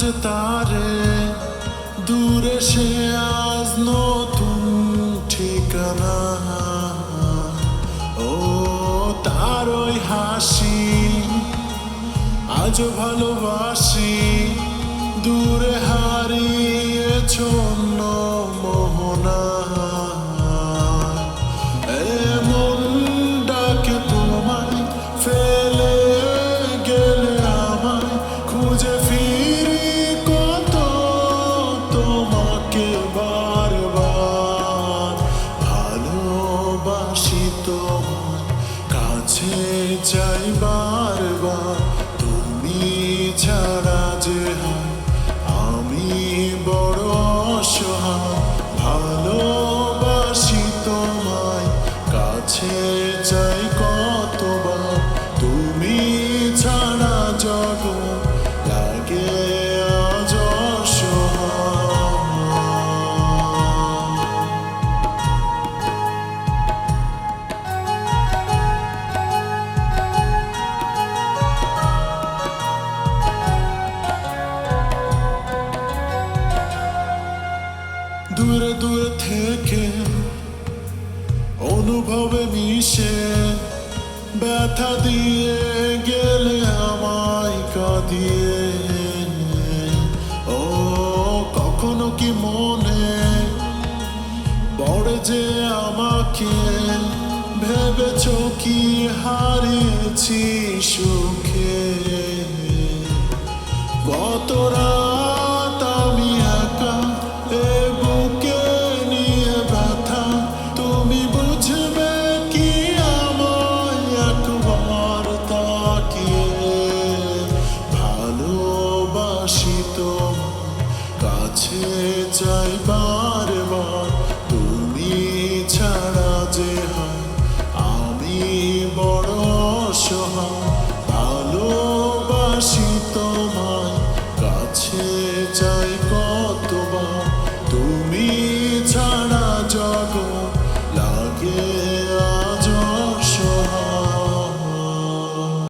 যে তারে দূরে সে আজ নতুন ঠিকানা। ও তার ওই হাসি আজ ভালোবাসি, দূরে হারিয়েছ মোহনা। তোমার কাছে চাই বারবার। তুমি ছাড়া যে আমি বড় অসহায়। ভালোবাসি তোমায়, কাছে চাই কতবার। তুমি ছাড়া জগৎ দূরে দূরে থেকে অনুভবে মিশে ব্যথা দিয়ে গেলে আমায় কাঁদিয়ে ও কখনো কি মনে পড়ে যে আমাকে ভেবেছ কি হারিয়েছি সুখে? কত কাছে চাই